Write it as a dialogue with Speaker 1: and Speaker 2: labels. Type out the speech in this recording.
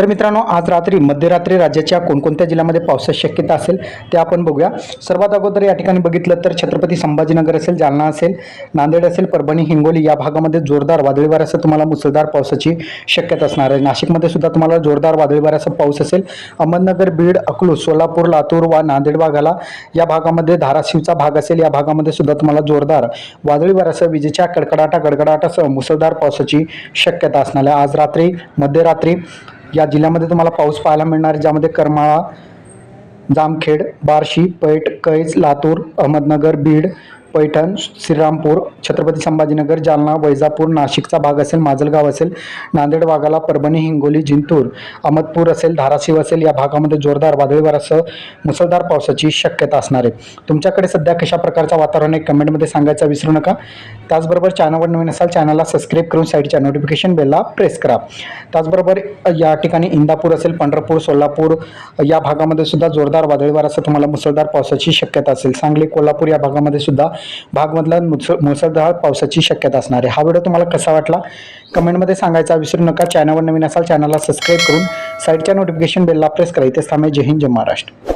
Speaker 1: तर मित्रांनो आज रात्री मध्यरात्री राज्याच्या कोणकोणत्या जिल्ह्यामध्ये पावसाची शक्यता असेल ते आपण बघूया. सर्वात अगोदर या ठिकाणी बघितलं तर छत्रपती संभाजीनगर असेल जालना असेल नांदेड असेल परभणी हिंगोली या भागामध्ये जोरदार वादळी वाऱ्यासह तुम्हाला मुसळधार पावसाची शक्यता असणार आहे. नाशिकमध्ये सुद्धा तुम्हाला जोरदार वादळी वाऱ्यासह पाऊस असेल. अहमदनगर बीड अकलूज सोलापूर लातूर वा नांदेड भागाला या भागामध्ये धाराशिवचा भाग असेल. या भागामध्ये सुद्धा तुम्हाला जोरदार वादळी वाऱ्यासह विजेच्या कडकडाटा गडगडाटासह मुसळधार पावसाची शक्यता असणार आहे. आज रात्री मध्यरात्री या जिल्ह्यामध्ये तुम्हाला पाऊस पाहायला मिळणार आहे ज्यामध्ये करमाळा जामखेड बार्शी पैठ कैज लातूर अहमदनगर बीड पैठण श्रीरामपूर छत्रपती संभाजीनगर जालना वैजापूर नाशिकचा भाग असेल माजलगाव असेल नांदेड भागाला परभणी हिंगोली जिंतूर अहमदपूर असेल धाराशिव असेल या भागामध्ये जोरदार वादळीवारासह मुसळधार पावसाची शक्यता असणार आहे. तुमच्याकडे सध्या कशा प्रकारचं वातावरण आहे कमेंटमध्ये सांगायचं विसरू नका. त्याचबरोबर चॅनलवर नवीन असाल चॅनलला सबस्क्राईब करून साईडच्या नोटिफिकेशन बेलला प्रेस करा. त्याचबरोबर या ठिकाणी इंदापूर असेल पंढरपूर सोलापूर या भागामध्ये सुद्धा जोरदार वादळीवारासह तुम्हाला मुसळधार पावसाची शक्यता असेल. सांगली कोल्हापूर या भागामध्ये सुद्धा भागमधला मुस मुसळधार पावसाची शक्यता असणार आहे. हा व्हिडिओ तुम्हाला कसा वाटला? कमेंटमध्ये सांगायचा विसरू नका. चॅनलवर नवीन असाल चॅनलला सबस्क्राईब करून साईडच्या नोटिफिकेशन बेलला प्रेस करा. इथे थांबे. जय हिंद जय महाराष्ट्र.